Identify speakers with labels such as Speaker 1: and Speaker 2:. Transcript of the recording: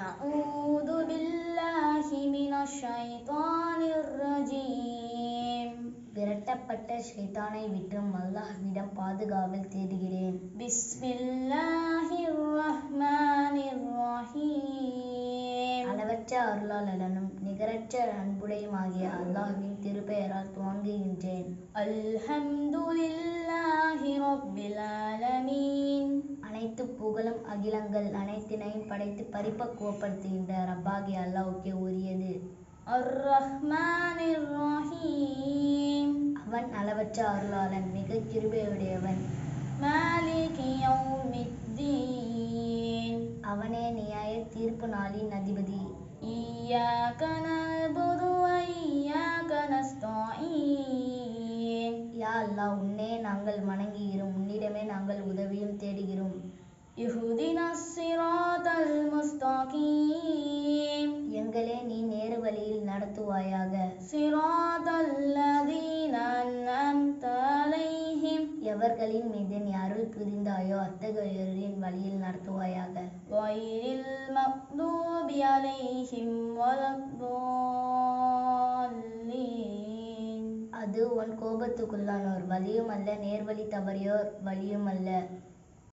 Speaker 1: أعوذ بالله من الشيطان الرجيم
Speaker 2: விரட்டப்பட்ட ஷைத்தானை விட்டும் அல்லாஹ்விடம் பாதுகாவல் தேடுகிறேன்
Speaker 1: بسم الله الرحمن الرحيم
Speaker 2: அளவற்ற அருளாளனும் நிகரற்ற அன்புடையுமாகிய அல்லாஹ்வின் திருப்பெயரால் துவங்குகின்றேன்
Speaker 1: الحمد
Speaker 2: புகழும் அகிலங்கள் அனைத்தினையும் படைத்து பரிபக்குவப்படுத்துகின்ற ரப்பாகி அல்லாவுக்கே உரியது. அவன் அளவற்ற அருளாளன் மிக கிருபையுடையவன். அவனே நியாய தீர்ப்பு நாளின் அதிபதி. யா உன்னே நாங்கள் வணங்குகிறோம் உன்னிடமே நாங்கள் உதவியும் தேடுகிறோம்.
Speaker 1: இஹுதினா சிராதல் முஸ்தாகீம்.
Speaker 2: எங்களே நீ நேர வழியில் நடத்துவாயாக.
Speaker 1: சிராதல்லதீன அன்அம்த அலைஹிம்.
Speaker 2: எவர்களின் மீது நீ அருள் புரிந்தாயோ அத்தகையோரின் வழியில் நடத்துவாயாக.
Speaker 1: வயிறில் மக்தூபி அலைஹிம்
Speaker 2: அது உன் கோபத்துக்குள்ளான ஒரு வழியும் அல்ல நேர்வழி தவறியோர். வழியும் அல்ல